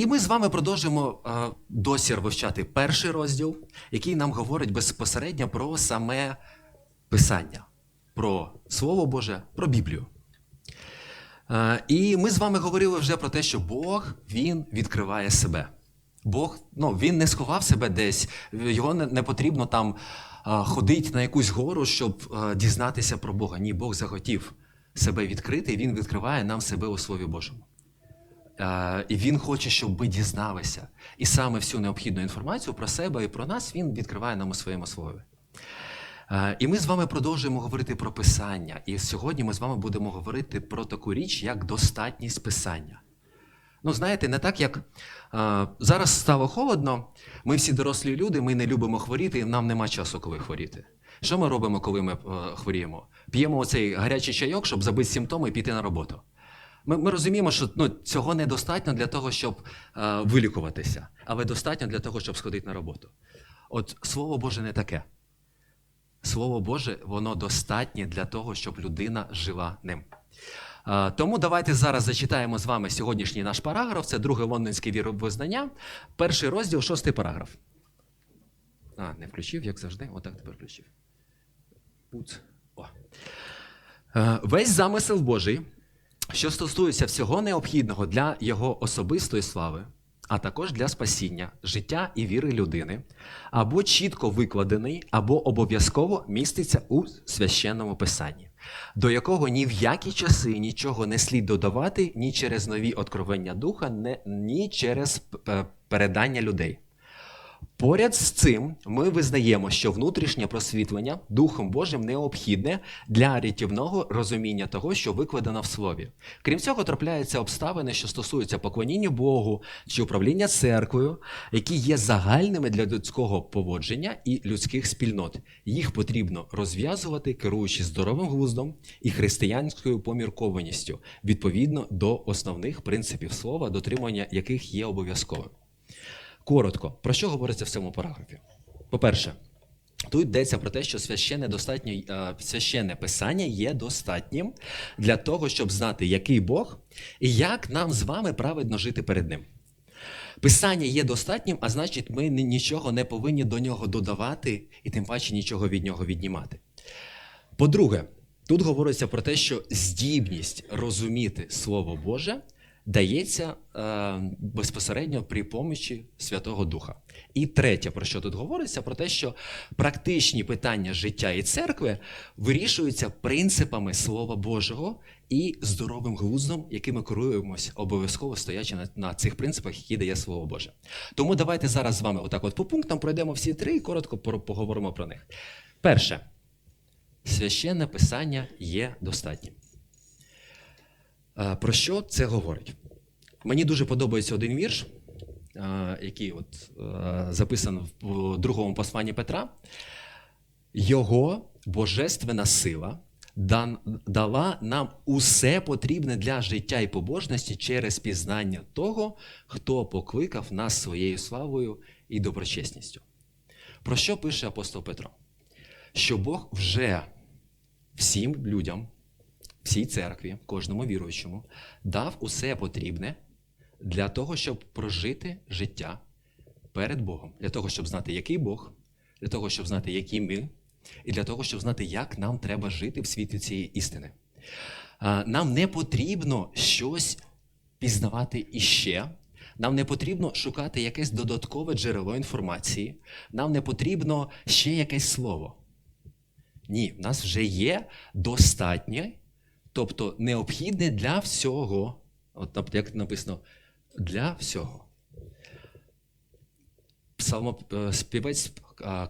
І ми з вами продовжуємо е, досі вивчати перший розділ, який нам говорить безпосередньо про саме Писання, про Слово Боже, про Біблію. Е, І ми з вами говорили вже про те, що Бог він відкриває себе. Бог ну, він не сховав себе десь, його не, потрібно там е, ходити на якусь гору, щоб дізнатися про Бога. Ні, Бог захотів себе відкрити, і Він відкриває нам себе у Слові Божому. І він хоче, щоб ми дізналися. І саме всю необхідну інформацію про себе і про нас він відкриває нам у своєму слові. І ми з вами продовжуємо говорити про писання. І сьогодні ми з вами будемо говорити про таку річ, як достатність писання. Ну, знаєте, не так, як е, зараз стало холодно, ми всі дорослі люди, ми не любимо хворіти, нам нема часу, коли хворіти. Що ми робимо, коли ми е, хворіємо? П'ємо оцей гарячий чайок, щоб забити симптоми і піти на роботу. Ми, ми розуміємо, що ну, цього недостатньо для того, щоб е, вилікуватися, але достатньо для того, щоб сходити на роботу. От Слово Боже не таке. Слово Боже, воно достатнє для того, щоб людина жила ним. Е, Тому давайте зараз зачитаємо з вами сьогоднішній наш параграф. Це друге лондонське віровизнання, перший розділ, шостий параграф. А, не включив, як завжди. Отак тепер включив. О. Е, Весь замисел Божий, що стосується всього необхідного для його особистої слави, а також для спасіння, життя і віри людини, або чітко викладений, або обов'язково міститься у священному писанні, до якого ні в які часи нічого не слід додавати ні через нові откровення духа, ні через е, передання людей. Поряд з цим ми визнаємо, що внутрішнє просвітлення Духом Божим необхідне для рятівного розуміння того, що викладено в слові. Крім цього, трапляються обставини, що стосуються поклоніння Богу чи управління церквою, які є загальними для людського поводження і людських спільнот. Їх потрібно розв'язувати, керуючи здоровим глуздом і християнською поміркованістю відповідно до основних принципів слова, дотримання яких є обов'язковим. Коротко, про що говориться в цьому параграфі? По-перше, тут йдеться про те, що священне, достатньо, е, священне писання є достатнім для того, щоб знати, який Бог і як нам з вами праведно жити перед Ним. Писання є достатнім, а значить, ми нічого не повинні до нього додавати і тим паче нічого від нього віднімати. По-друге, тут говориться про те, що здібність розуміти Слово Боже дається е, безпосередньо при помічі Святого Духа. І третє, про що тут говориться, про те, що практичні питання життя і церкви вирішуються принципами Слова Божого і здоровим глуздом, якими керуємось, обов'язково стоячи на, на цих принципах, які дає Слово Боже. Тому давайте зараз з вами отак от по пунктам пройдемо всі три і коротко поговоримо про них. Перше. Священне писання є достатнім. Про що це говорить? Мені дуже подобається один вірш, який от, записаний в другому посланні Петра. Його божественна сила дала нам усе потрібне для життя і побожності через пізнання того, хто покликав нас своєю славою і доброчесністю. Про що пише апостол Петро? Що Бог вже всім людям, всій церкві, кожному віруючому, дав усе потрібне для того, щоб прожити життя перед Богом, для того, щоб знати, який Бог, для того, щоб знати, які ми, і для того, щоб знати, як нам треба жити в світі цієї істини. Нам не потрібно щось пізнавати іще. Нам не потрібно шукати якесь додаткове джерело інформації. Нам не потрібно ще якесь слово. Ні, в нас вже є достатнє, тобто необхідне для всього. От нап- як написано, для всього. Псалмоспівець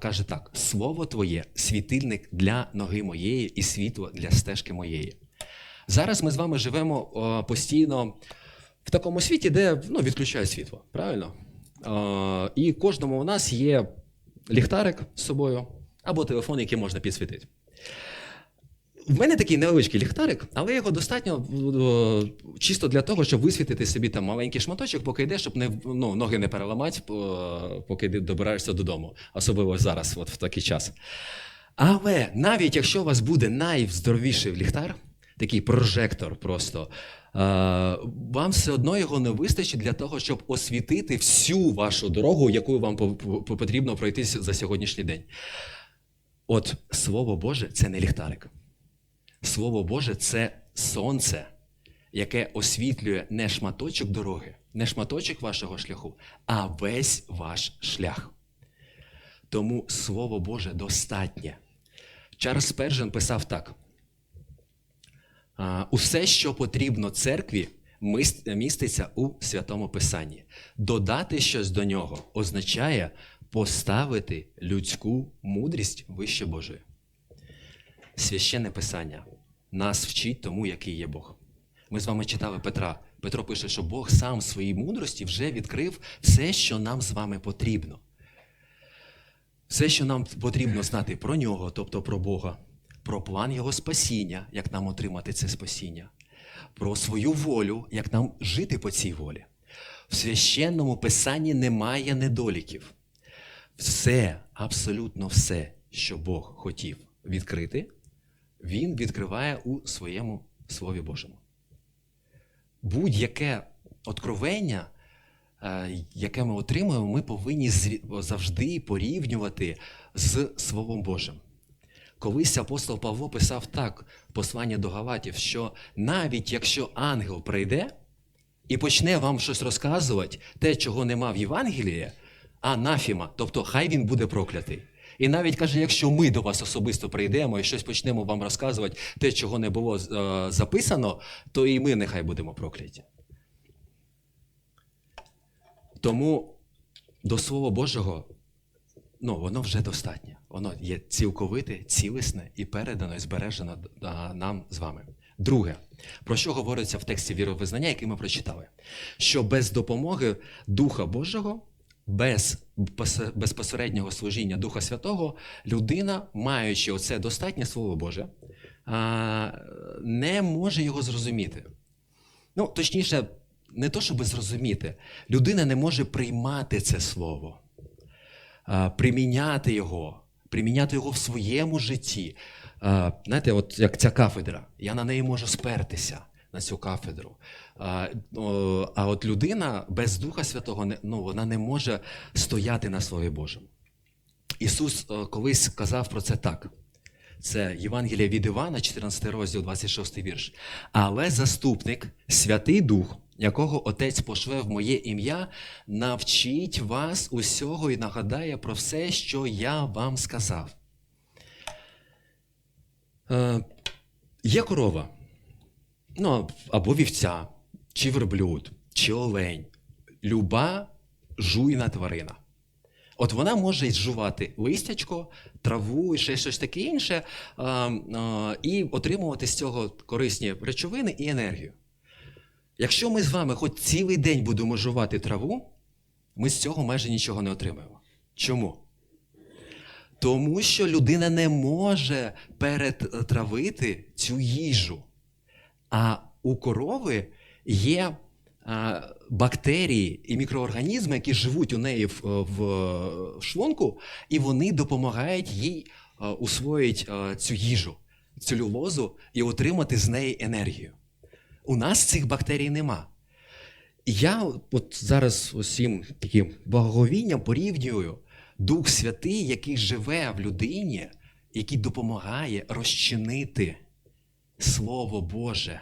каже так: Слово Твоє світильник для ноги моєї і світло для стежки моєї. Зараз ми з вами живемо о, постійно в такому світі, де ну, відключають світло, правильно? Е, і кожному у нас є ліхтарик з собою або телефон, який можна підсвітити. В мене такий невеличкий ліхтарик, але його достатньо чисто для того, щоб висвітити собі там маленький шматочок, поки йдеш, щоб не, ну, ноги не переламати, поки добираєшся додому, особливо зараз, от в такий час. Але навіть якщо у вас буде найздоровіший ліхтар, такий прожектор просто. Е, Вам все одно його не вистачить для того, щоб освітити всю вашу дорогу, якою вам по- по- потрібно пройти за сьогоднішній день. От Слово Боже це не ліхтарик. Слово Боже це сонце, яке освітлює не шматочок дороги, не шматочок вашого шляху, а весь ваш шлях. Тому Слово Боже достатнє. Чарльз Спержен писав так: усе, що потрібно церкві, міститься у святому Писанні. Додати щось до нього означає поставити людську мудрість вище Божої. Священне Писання нас вчить тому, який є Бог. Ми з вами читали Петра. Петро пише, що Бог сам в своїй мудрості вже відкрив все, що нам з вами потрібно. Все, що нам потрібно знати про нього, тобто про Бога, про план Його спасіння, як нам отримати це спасіння, про свою волю, як нам жити по цій волі. В священному писанні немає недоліків. Все, абсолютно все, що Бог хотів відкрити, Він відкриває у своєму Слові Божому. Будь-яке откровення, е, яке ми отримуємо, ми повинні завжди порівнювати з Словом Божим. Колись апостол Павло писав так в посланні до Галатів, що навіть якщо ангел прийде і почне вам щось розказувати, те, чого нема в Євангелії, анафіма, тобто хай він буде проклятий. І навіть каже, якщо ми до вас особисто прийдемо і щось почнемо вам розказувати, те, чого не було е, записано, то і ми нехай будемо прокляті. Тому до Слова Божого ну, воно вже достатнє. Воно є цілковите, цілісне і передано, і збережено нам з вами. Друге, про що говориться в тексті віровизнання, який ми прочитали? Що без допомоги Духа Божого, без безпосереднього служіння Духа Святого, людина, маючи оце достатнє Слово Боже, не може його зрозуміти. Ну, точніше, не то, щоб зрозуміти, людина не може приймати це слово приміняти його, приміняти його в своєму житті. Знаєте, от як ця кафедра, я на неї можу спертися на цю кафедру. А, а от людина без Духа Святого ну, вона не може стояти на Слові Божому. Ісус колись сказав про це так. Це Євангелія від Івана, 14 розділ, 26 вірш. Але заступник, Святий Дух, якого Отець пошле в моє ім'я, навчить вас усього і нагадає про все, що я вам сказав. Е, є корова, ну, або вівця, чи верблюд, чи олень, люба жуйна тварина. От вона може зжувати листячко, траву і ще щось таке інше, а, а, і отримувати з цього корисні речовини і енергію. Якщо ми з вами хоч цілий день будемо жувати траву, ми з цього майже нічого не отримаємо. Чому? Тому що людина не може перетравити цю їжу. А у корови є бактерії і мікроорганізми, які живуть у неї в, в, в шлунку, і вони допомагають їй а, усвоїти цю їжу, целюлозу і отримати з неї енергію. У нас цих бактерій нема. Я от зараз усім таким благовінням порівнюю Дух Святий, який живе в людині, який допомагає розчинити Слово Боже.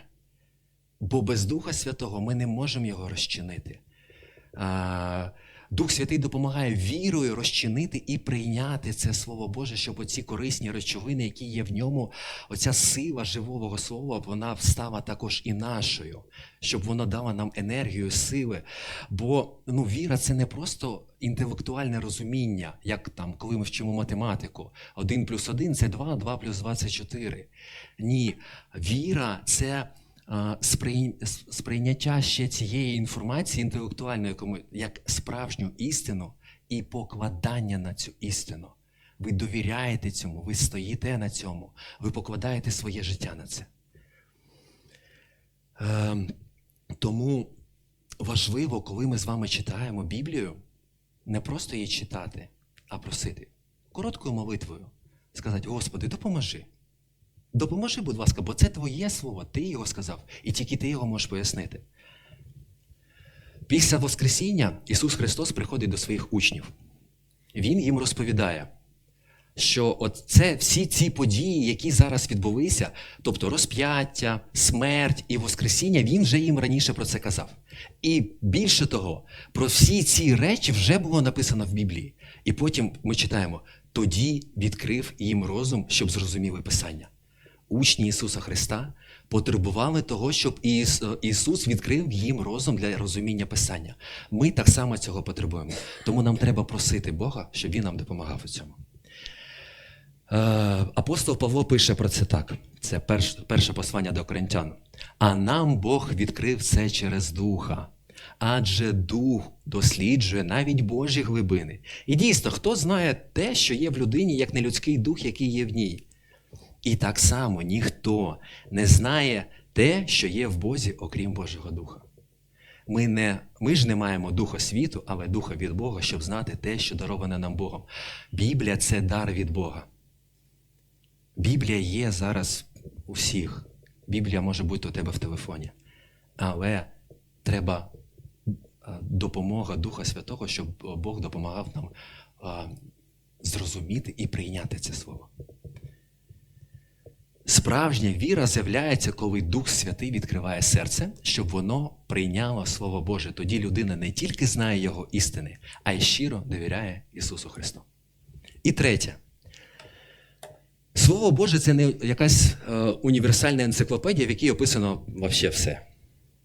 Бо без Духа Святого ми не можемо його розчинити. Дух Святий допомагає вірою розчинити і прийняти це Слово Боже, щоб оці корисні речовини, які є в ньому, оця сила живого слова, вона стала також і нашою, щоб воно дало нам енергію, сили. Бо ну, віра це не просто інтелектуальне розуміння, як там, коли ми вчимо математику. Один плюс один це два, два плюс два це чотири. Ні, віра це сприйняття ще цієї інформації інтелектуальної як справжню істину і покладання на цю істину. Ви довіряєте цьому, ви стоїте на цьому, ви покладаєте своє життя на це. Ем, тому важливо, коли ми з вами читаємо Біблію, не просто її читати, а просити короткою молитвою, сказати: Господи, допоможи. Допоможи, будь ласка, бо це твоє слово, ти його сказав, і тільки ти його можеш пояснити. Після Воскресіння Ісус Христос приходить до своїх учнів. Він їм розповідає, що от це всі ці події, які зараз відбулися, тобто розп'яття, смерть і Воскресіння, він вже їм раніше про це казав. І більше того, про всі ці речі вже було написано в Біблії. І потім ми читаємо: тоді відкрив їм розум, щоб зрозуміли Писання. Учні Ісуса Христа потребували того, щоб Іс- Ісус відкрив їм розум для розуміння Писання. Ми так само цього потребуємо. Тому нам треба просити Бога, щоб Він нам допомагав у цьому. Е, Апостол Павло пише про це так. Це перш, перше послання до коринтян. А нам Бог відкрив це через духа. Адже дух досліджує навіть Божі глибини. І дійсно, хто знає те, що є в людині, як не людський дух, який є в ній. І так само ніхто не знає те, що є в Бозі, окрім Божого Духа. Ми, не, ми ж не маємо духа світу, але духа від Бога, щоб знати те, що дароване нам Богом. Біблія це дар від Бога. Біблія є зараз у всіх. Біблія може бути у тебе в телефоні. Але треба е, допомога Духа Святого, щоб Бог допомагав нам е, зрозуміти і прийняти це слово. Справжня віра з'являється, коли Дух Святий відкриває серце, щоб воно прийняло Слово Боже. Тоді людина не тільки знає Його істини, а й щиро довіряє Ісусу Христу. І третє. Слово Боже це не якась е, універсальна енциклопедія, в якій описано вообще все.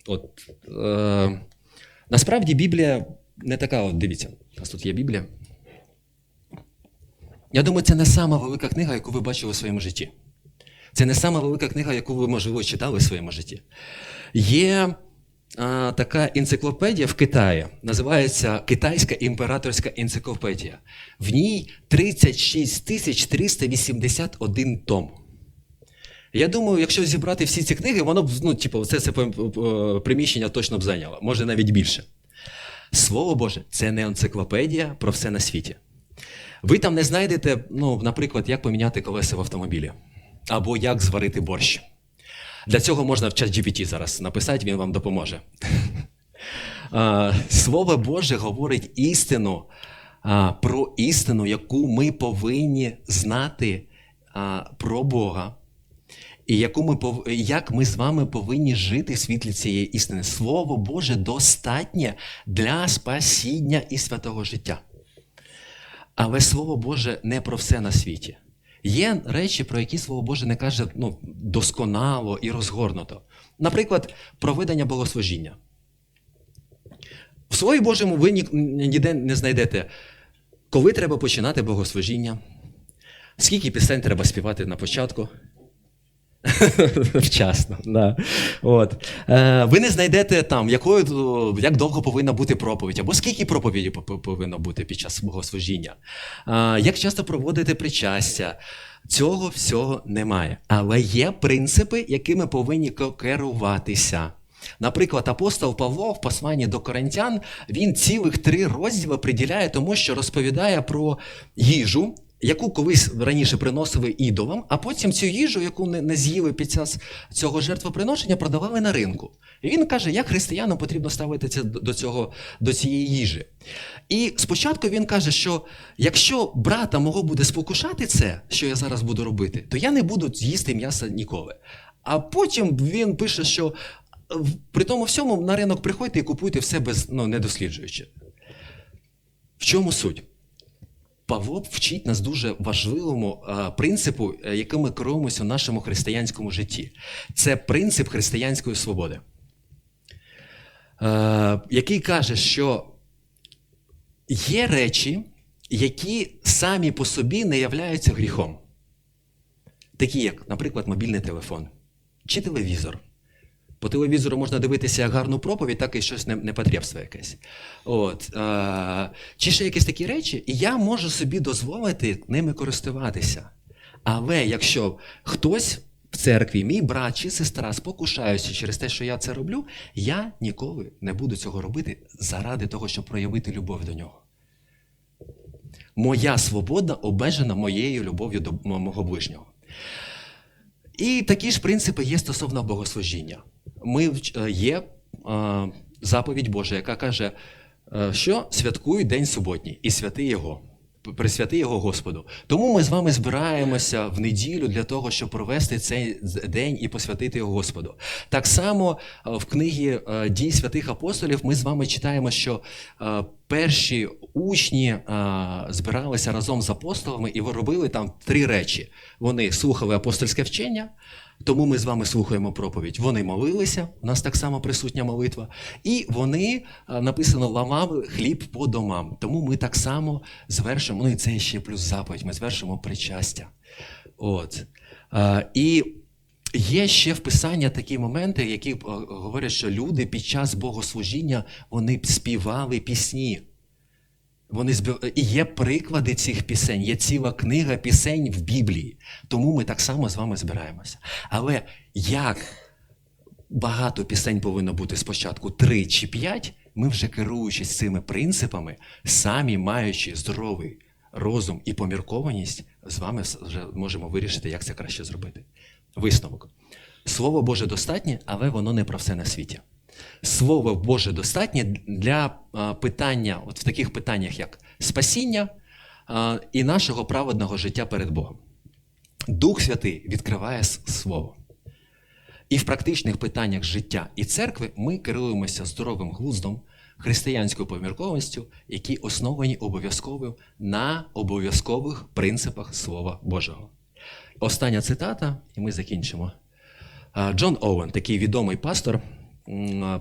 От, е, насправді Біблія не така, от дивіться, у нас тут є Біблія. Я думаю, це не сама велика книга, яку ви бачили у своєму житті. Це не сама велика книга, яку ви, можливо, читали в своєму житті. Є а, така енциклопедія в Китаї, називається Китайська імператорська енциклопедія. В ній 36 тисяч 381 том. Я думаю, якщо зібрати всі ці книги, воно б, ну, типу, це, це е, приміщення точно б зайняло, може навіть більше. Слово Боже, це не енциклопедія про все на світі. Ви там не знайдете, ну, наприклад, як поміняти колеса в автомобілі, або як зварити борщ. Для цього можна в чат GPT зараз написати, він вам допоможе. Слово Боже говорить істину про істину, яку ми повинні знати про Бога, і яку ми як ми з вами повинні жити в світлі цієї істини. Слово Боже достатнє для спасіння і святого життя. Але Слово Боже не про все на світі. Є речі, про які Слово Боже не каже ну, досконало і розгорнуто. Наприклад, проведення богослужіння. В Слові Божому ви ніде не знайдете, коли треба починати богослужіння, скільки пісень треба співати на початку. Вчасно, да. От. Е, ви не знайдете там, якою, як довго повинна бути проповідь, або скільки проповіді повинно бути під час богослужіння, е, як часто проводити причастя. Цього всього немає. Але є принципи, якими повинні керуватися. Наприклад, апостол Павло в посланні до коринтян він цілих три розділи приділяє тому, що розповідає про їжу, яку колись раніше приносили ідолам, а потім цю їжу, яку не, не з'їли під час цього жертвоприношення, продавали на ринку. І він каже, як християнам потрібно ставитися до цього, до цієї їжі. І спочатку він каже, що якщо брата мого буде спокушати це, що я зараз буду робити, то я не буду їсти м'яса ніколи. А потім він пише, що е, при тому всьому на ринок приходьте і купуйте все без ну, не досліджуючи. В чому суть? Павло вчить нас дуже важливому е, принципу, е, яким ми керуємося в нашому християнському житті. Це принцип християнської свободи, е, який каже, що є речі, які самі по собі не являються гріхом. Такі, як, наприклад, мобільний телефон чи телевізор. По телевізору можна дивитися як гарну проповідь, так і щось не- непотребство якесь. От, е, чи ще якісь такі речі, і я можу собі дозволити ними користуватися. Але якщо хтось в церкві, мій брат чи сестра, спокушаються через те, що я це роблю, я ніколи не буду цього робити заради того, щоб проявити любов до нього. Моя свобода обмежена моєю любов'ю до мого ближнього. І такі ж принципи є стосовно богослужіння. Ми е, є е, заповідь Божа, яка каже, е, що святкуй день суботній і святи його. Присвяти його Господу. Тому ми з вами збираємося в неділю для того, щоб провести цей день і посвятити його Господу. Так само е, в книгі е, дій святих апостолів ми з вами читаємо, що е, перші учні збиралися разом з апостолами і робили там три речі. Вони слухали апостольське вчення, тому ми з вами слухаємо проповідь. Вони молилися, у нас так само присутня молитва, і вони е, написано ламали хліб по домам. Тому ми так само звершимо. Ну і це ще плюс заповідь. Ми звершимо причастя. От. Е, І є ще в Писанні такі моменти, які е, говорять, що люди під час богослужіння вони співали пісні. Вони збив... І є приклади цих пісень, є ціла книга пісень в Біблії. Тому ми так само з вами збираємося. Але як багато пісень повинно бути спочатку три чи п'ять, ми вже керуючись цими принципами, самі маючи здоровий розум і поміркованість, з вами вже можемо вирішити, як це краще зробити. Висновок. Слово Боже достатнє, але воно не про все на світі. Слово Боже достатнє для питання, от в таких питаннях, як спасіння і нашого праведного життя перед Богом. Дух Святий відкриває Слово. І в практичних питаннях життя і церкви ми керуємося здоровим глуздом, християнською поміркованістю, які основані обов'язково на обов'язкових принципах Слова Божого. Остання цитата, і ми закінчимо. Джон Оуен, такий відомий пастор,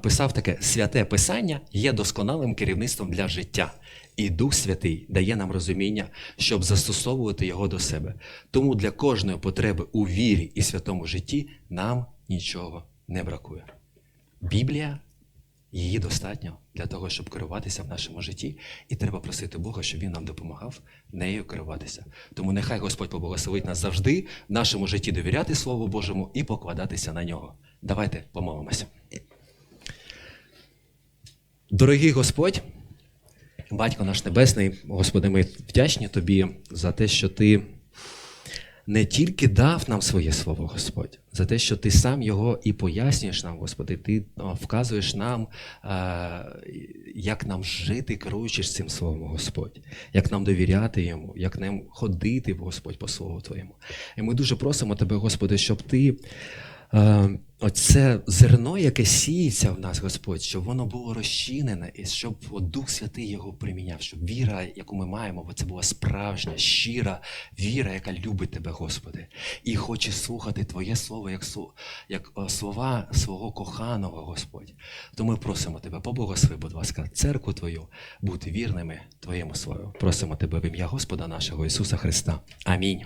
писав таке: святе писання є досконалим керівництвом для життя, і Дух Святий дає нам розуміння, щоб застосовувати його до себе. Тому для кожної потреби у вірі і святому житті нам нічого не бракує. Біблія її достатньо для того, щоб керуватися в нашому житті, і треба просити Бога, щоб Він нам допомагав нею керуватися. Тому нехай Господь поблагословить нас завжди в нашому житті довіряти Слову Божому і покладатися на нього. Давайте помолимося. Дорогий Господь, Батько наш Небесний, Господи, ми вдячні Тобі за те, що Ти не тільки дав нам своє слово, Господь, за те, що ти сам його і пояснюєш нам, Господи, ти вказуєш нам, е, як нам жити, керуючись цим словом, Господь, як нам довіряти йому, як нам ходити, Господь, по слову Твоєму. І ми дуже просимо Тебе, Господи, щоб Ти. Е, Оце зерно, яке сіється в нас, Господь, щоб воно було розчинене, і щоб Дух Святий його приміняв, щоб віра, яку ми маємо, бо це була справжня, щира віра, яка любить тебе, Господи, і хоче слухати Твоє Слово як, як е, слова свого коханого, Господь. То ми просимо Тебе, поблагослови, будь ласка, церкву Твою, бути вірними Твоєму Слову. Просимо Тебе в ім'я Господа нашого Ісуса Христа. Амінь.